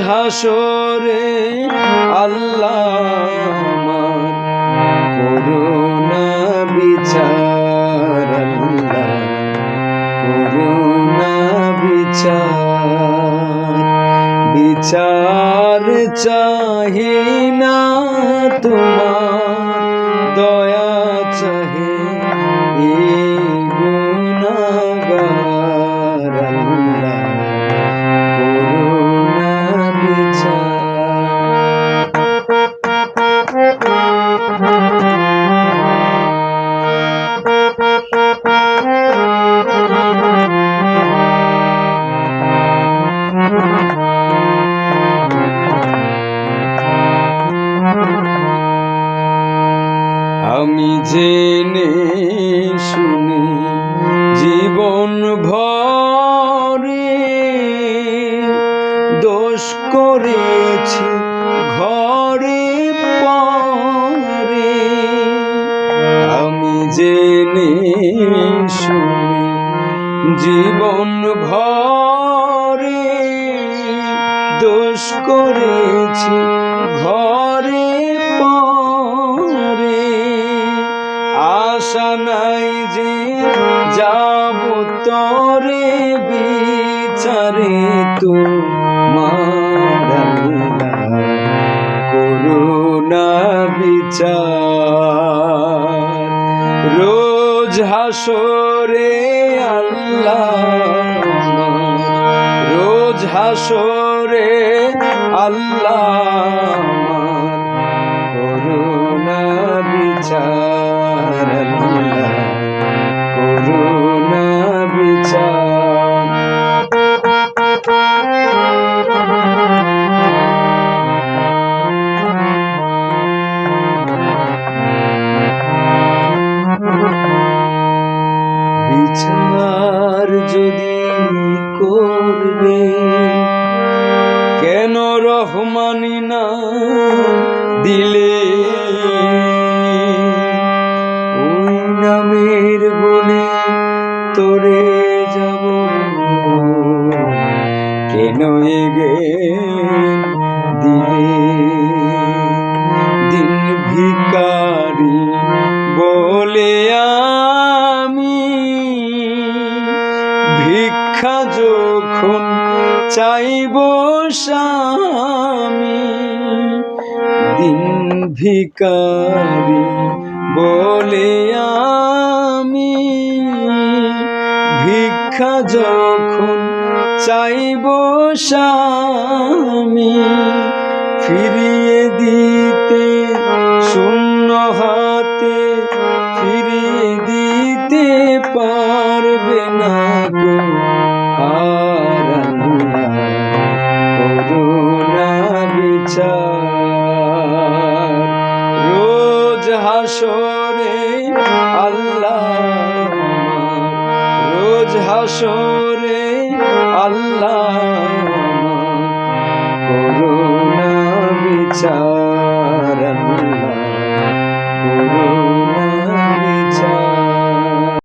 হাসরে বিচার আল্লাহ বিচার চাহি না তোমার দয়া চাহে শুনে জীবন ভরে দোষ করেছি ঘরে পরে। আমি জেনে শুনে জীবন ভরে দোষ করেছি বিচারে তো করুণা বিচার। রোজ হাসরে আল্লাহ রোজ হাসরে আল্লাহ বিচার যদি করবে, কেন রহমানি না দিলে? ওই নামের গুণে তোরে যাব। কেন এগে দিলে? চাইব স্বামী দিন ভিকারি বলে আমি। ভিক্ষা যখন চাইব স্বামী ফিরিয়ে দিতে শূন্য হাতে বিচার। রোজ হাসরে আল্লাহ রোজ হাসরে আল্লাহ করুণা বিচার।